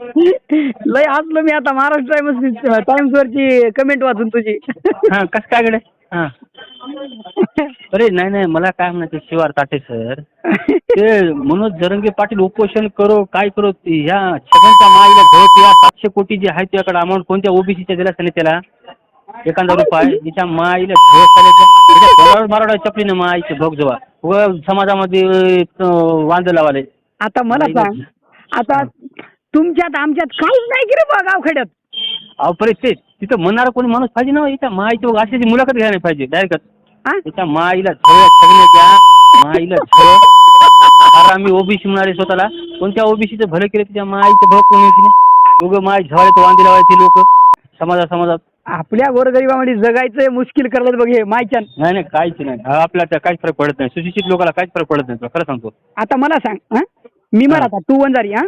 लय हसलो मी आता महाराष्ट्र टाइम्स टाइम्स वरची कमेंट वाचून तुझी. हां कसं काय गडे हां. अरे नाही नाही मला काय म्हणायचं शिवार ताटे सर. ते मनोज जरंगे पाटील उपोषण करो काय करो ते ह्या छगनच्या माईला या सातशे कोटी जे आहे त्याकडे अमाऊंट कोणत्या ओबीसीच्या दिला त्याने त्याला? एखादा रुपये. तिच्या माईला घोट त्याच्या मारवडा चपलीने माईचे भोग जवा. व समाजामध्ये अं, वांद लावाले. आता मला सांग. आता तुमच्यात आमच्यात काहीच नाही की रे बा गावखेड्यात. अहो परे ते तिथं म्हणणारा कोणी माणूस पाहिजे ना याच्या माईची वगैरे अशी मुलाखत घ्यायला नाही पाहिजे डायरेक्ट हा? त्याच्या माईला माईला आरामी ओबीसी म्हणाले स्वतःला. कोणत्या ओबीसीचं भलं केलं त्याच्या माईचं भलं कोणी नाही उगं माय झवाळे वांदे लावायचे लोक. समाजा समाजात. आपल्या गोरगरिबामध्ये जगायचं मुश्किल करलं बघ हे मायच्यान नाही नाही काहीच नाही. हा, आपल्या त्या काहीच फरक पडत नाही. सुशिक्षित लोकांना काहीच फरक पडत नाही तुला खरं सांगतो. आता मला सांग हा? मी मला आता तू वंजारी हा.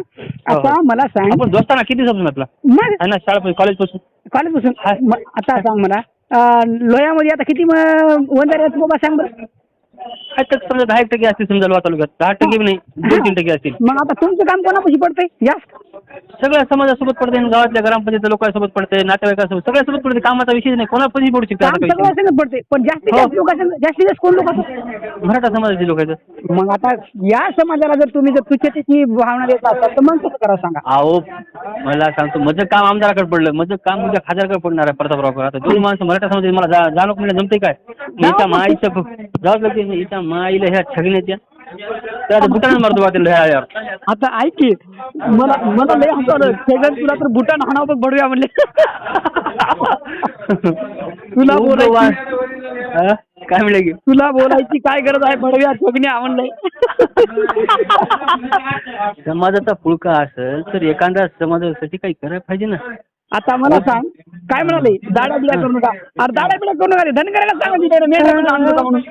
आता हो. मला सांग. आपण दोस्ताना किती समजून आपला? मग? आहे ना शाळा कॉलेजपासून कॉलेजपासून म- आता सांग मला. अं, लोह्यामध्ये आता किती म- वंजारी आहेत बाबा सांग बरं. काय तर समजा दहा एक टक्के असतील समजा लोहा तालुक्यात. दहा टक्के बी नाही दोन तीन टक्के असतील. मग आता तुमचं काम कोणापाशी पडतंय? जास्त. सगळ्या समाजासोबत पडते गावातल्या ग्रामपंचायत लोकांसोबत पडते नातेवाईकांसोबत सगळ्यासोबत पडते. कामाचा विषय नाही कोणापाशी पडू शकते काम आता सगळं काही. असं पडते पण जास्तीत हो. जास्त लोकांचं जास्तीत जास्त कोण लोक असतात? मराठा समाजाचे लोक आहेत. मग आता या समाजाला जर तुम्ही जर तुच्छतेची भावना देत असाल तर मग कसं करा सांगा? अहो मला सांगतो माझं काम आमदाराकडे पडलं माझं काम उद्या खासदारकडे पडणार आहे प्रतापराव आता दोन माणसं मराठा समाजाचे मला जा- जाणं कुठे जमते काय? याच्या माईचं जाऊच लागते याच्या माईला ह्या छगण्याच्या त्या बुटाने मारतो बा त्याला ह्या यार आता ऐक की मला मला लय हसवलं शेजार तुला तर बुटान हाणाव बघ बडूया म्हणले. तुला बोलायची हा? काय म्हणले की? तुला बोलायची काय गरज आहे? बडव्या ठगण्या म्हणलंय समाजाचा पुळका असेल तर एखाद्या समाजासाठी काही करायला पाहिजे ना. आता मला सांग काय म्हणाले? दाडा बिडा करू नका. अरे दाडा बिडा करू नका धनगराला सांगा तिकडे नका म्हणून.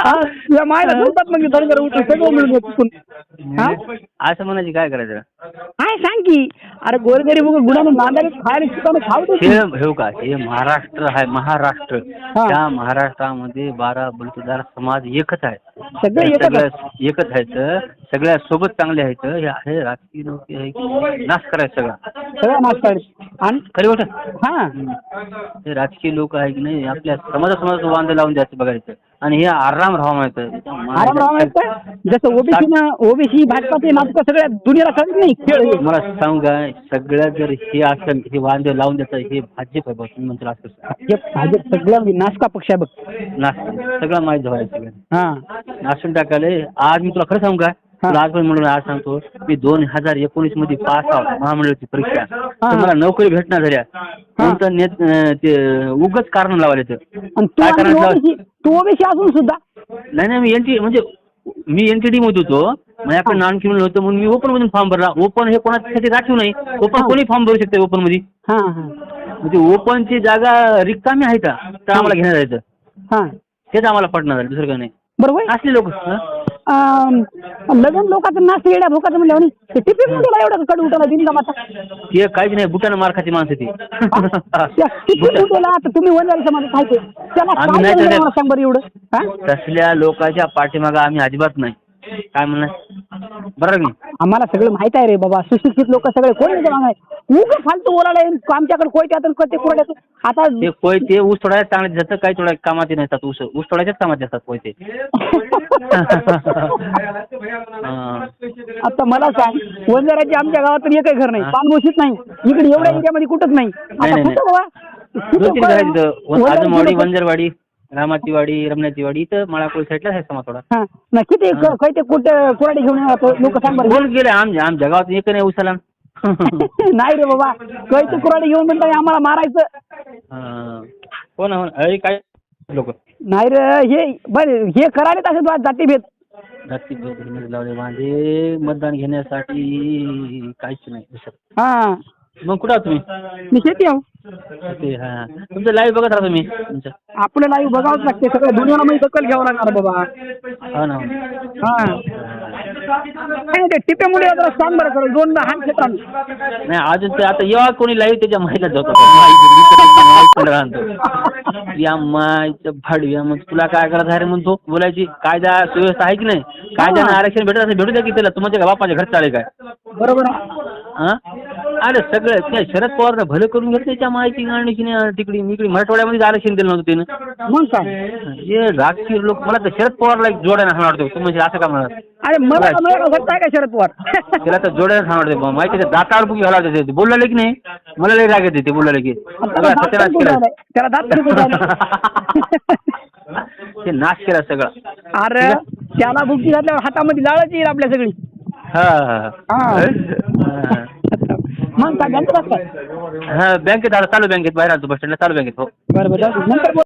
हा? तुझ्या मायला बोलतात मग धनगर उठून सगळं मिळून हा? असं म्हणायची काय करायचं? काय सांग की. अरे गोरगरीब गुणाने नांदायला हे हे का हे महाराष्ट्र आहे महाराष्ट्र. हा. त्या महाराष्ट्रामध्ये बारा बलुतेदार समाज एकच आहे. सगळे एकच. सगळ्या एकच आहेत. सगळ्या सोबत चांगले आहेत. हे आहे राजकीय लोक आहे. की नाश करायचं सगळा सगळ्या नाश्ता आणि खरी गोष्ट? हा. हे राजकीय लोक आहे की नाही आपल्या समाजा समाजाचं वांदे लावून द्यायचं बघायचं. आणि हे आराम राहावं माहिती आराम राव माहीत जसं ओबीसी ना ओबीसी भाजपाचे नाटकं सगळ्या दुनियाला कळत नाही खेळ हे. मला सांगू काय सगळ्या जर हे असेल हे वांदे लावून द्यायचं हे भाजप आहे बघ तुम्ही म्हणता असं भाजप भाजप सगळं नाचका पक्ष आहे बघ. नाश सगळं माहीत व्हायचं सगळं हा. नाशून टाकाले आज मी तुला खरं सांगू का. तुला आज पण म्हणून आज सांगतो मी दोन हजार एकोणीसमध्ये पास आहोत महामंडळाची परीक्षा. तर मला नोकरी भेटणार झाल्या. कोणतं नेत अं, ते उगच कारण लावायला ते आणि तू काय आणि करायचं? ओबीसी तू ओबीसी असून सुद्धा नाही नाही मी एनटी म्हणजे मी एनटीडी मध्ये होतो. माझ्याकडे नॉन क्रिमिनल होतं म्हणून मी ओपन मधून फॉर्म भरला. ओपन हे कोणासाठी राखीव नाही. ओपन. कोणी फॉर्म भरू शकते ओपनमध्ये? हा हा. म्हणजे ओपनची जागा रिकामी आहे का तर आम्हाला घेण्यात यायचं हा. तेच आम्हाला पडणार आहे दुसरं काही नाही. बरोबर असले लोक लग्न लोकांचं नाच येड्या भोकाचं नाही. ते टिफिनमध्ये एवढं कडू उठाला दिन का माता ते काहीच नाही बुटानं मार खाती माणसं ती. बुटा- उठवला आता तुम्ही वंजारी समाज काय ते. त्याला सांग बरं एवढं? तसल्या लोकांच्या पाठीमागं आम्ही अजिबात नाही. काय म्हणणार बरं की आम्हाला सगळं माहीत आहे रे बाबा. सुशिक्षित लोक सगळे कोण येते मागाय उग फालतू बोलायला आमच्याकडे कोयते आता ते कुठे आता ते कोय ते ऊस तोडायला चांगले जातं काही तोडाय कामात नसतात ऊस. ऊस तोडायच्याच कामात असतात कोयते. हा. आता मला सांग वंजाराची आमच्या गावात तर एकही घर नाही. पानभूषित नाही. इकडे एवढ्या एरियामध्ये कुठंच नाही. आता नाही, कुठं बाबा? दोन तीन घर आहेत तिथं आजमवाडी वंजरवाडी. रामाची वाडी रमण्याची वाडी इथं माळाकोळी साईडला आहे समाज थोडा. हा ना किती काही ते कुठे कुराडे घेऊन लोक सांग बरं. बोल गेले आमच्या आमच्या गावात एक नाही उसाला नाही रे बाबा कैसे कुराडे घेऊन म्हणता आम्हाला मारायचं. हा. हो ना हो ना. अरे काय लोक? नाही रे हे बरं हे करायला तसे जाती भेद जाती लावले माझे मतदान घेण्यासाठी काहीच नाही. दुसरं हा. मग कुठं आहात तुम्ही? मी शेती आहो. ते हा. तुमचं लाईव्ह बघत राहा तुम्ही. तुमचं. आपलं लाईव्ह बघावंच लागते. सगळं दुनियाला म्हणजे दखल घ्यावं लागणार बाबा. हो ना. हो. नाही ते टिपे मुळे जरा सांग बरं खरं दोन हात क्षेत्रात नाही अजून ते आता जेव्हा कोणी लाईव्ह त्याच्या माहिला जातो या मायचं भाडव्या मग तुला काय करायचं आहे रे म्हणतो बोलायची कायदा सुव्यवस्था आहे की नाही? कायद्यानं आरक्षण भेटत असेल भेटू द्या की त्याला. तुमच्या बापाच्या घर चालेल काय? बरोबर आहे. हा? अरे सगळं. त्या शरद पवारनं भलं करून घेतलं त्या माहिती गाणीची तिकडे इकडे मराठवाड्यामध्ये आरक्षण दिलं नव्हतं त्यानं मग काय? हे राजकीय लोक मला तर शरद पवारला एक जोड्यानं असं वाटतं तुम्ही म्हणजे असं का म्हणत अरे मला मला का वाटतं आहे का शरद पवार? त्याला तर जोड्यानं सांग वाटते माहिती आहे दाताळ बुकी घाला ते बोलले की नाही. मला लई राग येते ते बोलले की त्याला सगळा दात तरी सत्यानाश कुठं केला. आलाय? त्याला दात तरी कुठं आलाय? ते नाश केला सगळा. अरे त्याला बुकी घातल्यावर हातामध्ये लाळच येईल आपल्या सगळी. हा हा. हा. हा. मग काय बँकेत काय हा बँकेत आला चालू बँकेत बाहेर आलो बस स्टँडला चालू बँकेत हो बरं बरं जाऊ दे. नंतर बोल.